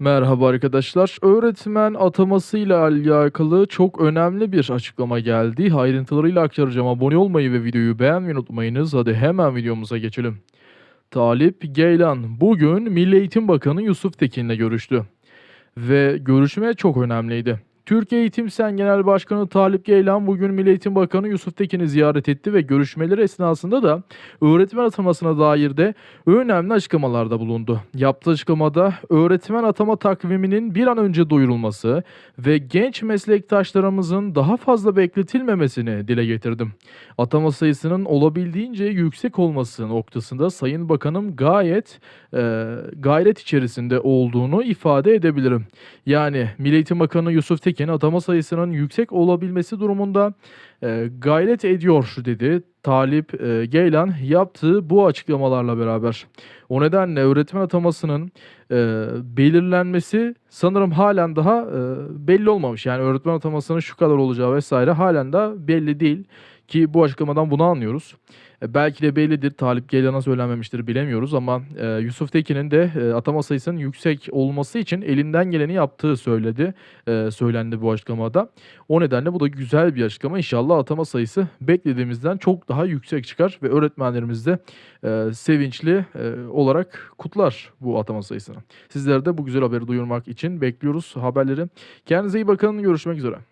Merhaba arkadaşlar. Öğretmen atamasıyla alakalı çok önemli bir açıklama geldi. Ayrıntılarıyla aktaracağım. Abone olmayı ve videoyu beğenmeyi unutmayınız. Hadi hemen videomuza geçelim. Talip Geylan bugün Milli Eğitim Bakanı Yusuf Tekin'le görüştü. Ve görüşme çok önemliydi. Türkiye Eğitim Sen Genel Başkanı Talip Geylan bugün Milli Eğitim Bakanı Yusuf Tekin'i ziyaret etti ve görüşmeleri esnasında da öğretmen atamasına dair de önemli açıklamalarda bulundu. Yaptığı açıklamada öğretmen atama takviminin bir an önce duyurulması ve genç meslektaşlarımızın daha fazla bekletilmemesini dile getirdim. Atama sayısının olabildiğince yüksek olması noktasında Sayın Bakanım gayet e, gayret içerisinde olduğunu ifade edebilirim. Yani Milli Eğitim Bakanı Yusuf Tekin atama sayısının yüksek olabilmesi durumunda e, gayret ediyor dedi. Talip e, Geylan yaptığı bu açıklamalarla beraber. O nedenle öğretmen atamasının e, belirlenmesi sanırım halen daha e, belli olmamış. Yani öğretmen atamasının şu kadar olacağı vesaire halen daha belli değil ki bu açıklamadan bunu anlıyoruz. E, belki de bellidir. Talip Geylan'a söylenmemiştir bilemiyoruz ama e, Yusuf Tekin'in de e, atama sayısının yüksek olması için elinden geleni yaptığı söyledi. E, söylendi bu açıklamada. O nedenle bu da güzel bir açıklama. İnşallah atama sayısı beklediğimizden çok daha yüksek çıkar ve öğretmenlerimiz de e, sevinçli e, olarak kutlar bu atama sayısını. Sizlere de bu güzel haberi duyurmak için bekliyoruz haberleri. Kendinize iyi bakın. Görüşmek üzere.